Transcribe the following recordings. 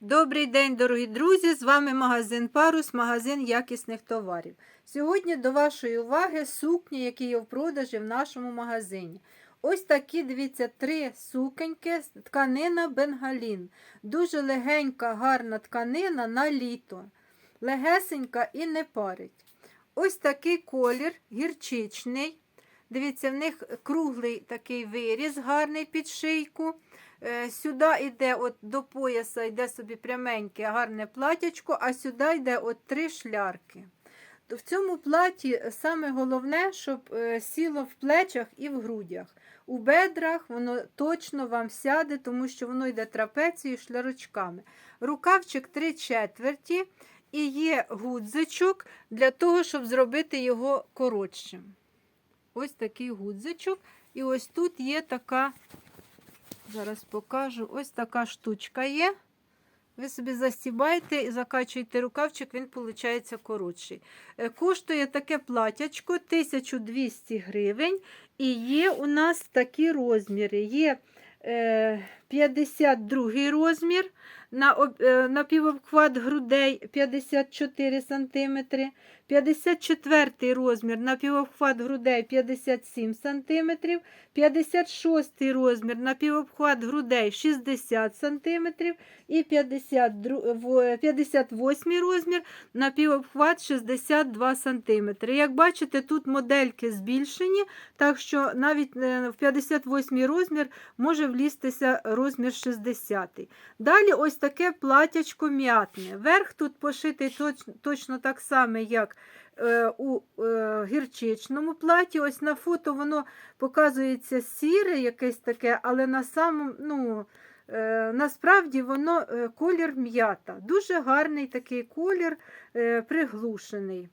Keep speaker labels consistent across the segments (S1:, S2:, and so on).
S1: Добрий день, дорогі друзі! З вами магазин Парус, магазин якісних товарів. Сьогодні до вашої уваги сукні, які є в продажі в нашому магазині. Ось такі, дивіться, три сукеньки, тканина бенгалін. Дуже легенька, гарна тканина на літо. Легесенька і не парить. Ось такий колір гірчичний. Дивіться, в них круглий такий виріз, гарний під шийку. Е, Сюди йде от до пояса, йде собі пряменьке, гарне платячко, а сюди йде от три шлярки. В цьому платі саме головне, щоб е, сіло в плечах і в грудях. У бедрах воно точно вам сяде, тому що воно йде трапецією шлярочками. Рукавчик 3 четверті і є гудзичок для того, щоб зробити його коротшим. Ось такий гудзичок. І ось тут є така, зараз покажу, ось така штучка є. Ви собі застібаєте і закачуєте рукавчик, він виходить коротший. Е, Коштує таке платячко 1200 гривень. І є у нас такі розміри. Є е, 52 розмір на, е, на грудей 54 см. 54 розмір на півобхват грудей 57 см. 56 розмір на півобхват грудей 60 см. І 52 58 розмір на півобхват 62 см. Як бачите, тут модельки збільшені, так що навіть е, в 58 розмір може влізтися розмір 60. Далі ось таке платячко м'ятне. Верх тут пошитий точ- точно так само, як е, у е, гірчичному платі. Ось на фото воно показується сіре якесь таке, але на самому, ну, е, насправді воно е, колір м'ята. Дуже гарний такий колір, е, приглушений.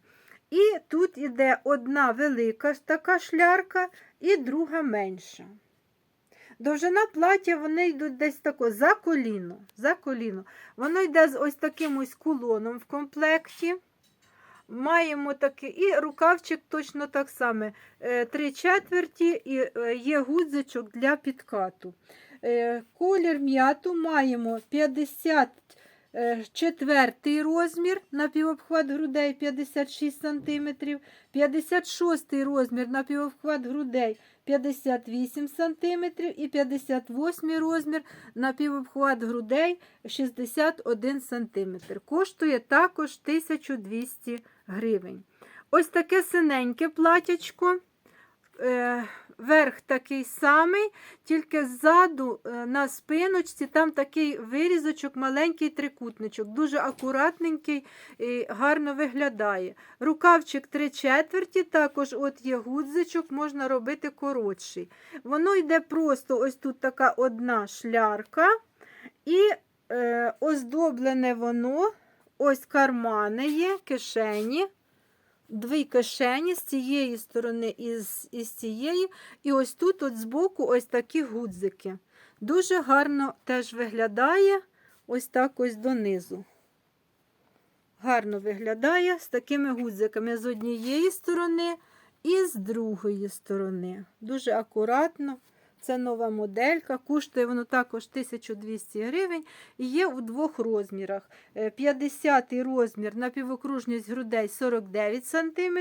S1: І тут іде одна велика така шлярка і друга менша. Довжина плаття вони йдуть десь тако за коліно. За коліно. Воно йде з ось таким ось кулоном в комплекті. Маємо таке, і рукавчик точно так само. е, Три четверті і е, є гудзичок для підкату. Е, Колір м'яту маємо 54 розмір на півобхват грудей 56 см, 56 розмір на півобхват грудей 58 см і 58 розмір на півобхват грудей 61 см. Коштує також 1200 гривень. Ось таке синеньке платячко. Верх такий самий, тільки ззаду е, на спиночці там такий вирізочок, маленький трикутничок, дуже акуратненький і гарно виглядає. Рукавчик 3 четверті, також от є гудзичок, можна робити коротший. Воно йде просто ось тут така одна шлярка, і е, оздоблене воно, ось кармани є, кишені дві кишені з цієї сторони і з, і з цієї. І ось тут, от збоку, ось такі гудзики. Дуже гарно теж виглядає ось так ось донизу. Гарно виглядає з такими гудзиками з однієї сторони і з другої сторони. Дуже акуратно. Це нова моделька, коштує воно також 1200 гривень і є у двох розмірах. Е, 50 розмір на півокружність грудей 49 см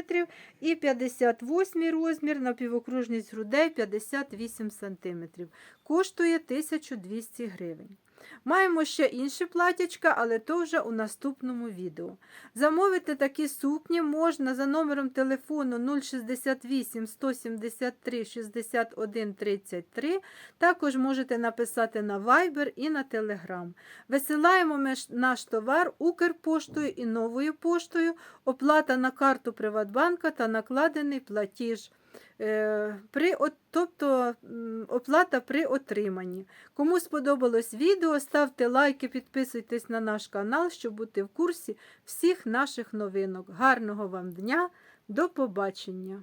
S1: і 58 розмір на півокружність грудей 58 см. Коштує 1200 гривень. Маємо ще інші платячка, але то вже у наступному відео. Замовити такі сукні можна за номером телефону 068 173 61 33. Також можете написати на Viber і на Telegram. Висилаємо наш товар Укрпоштою і новою поштою. Оплата на карту Приватбанка та накладений платіж. Е, При, тобто оплата при отриманні. Кому сподобалось відео, ставте лайки, підписуйтесь на наш канал, щоб бути в курсі всіх наших новинок. Гарного вам дня, до побачення!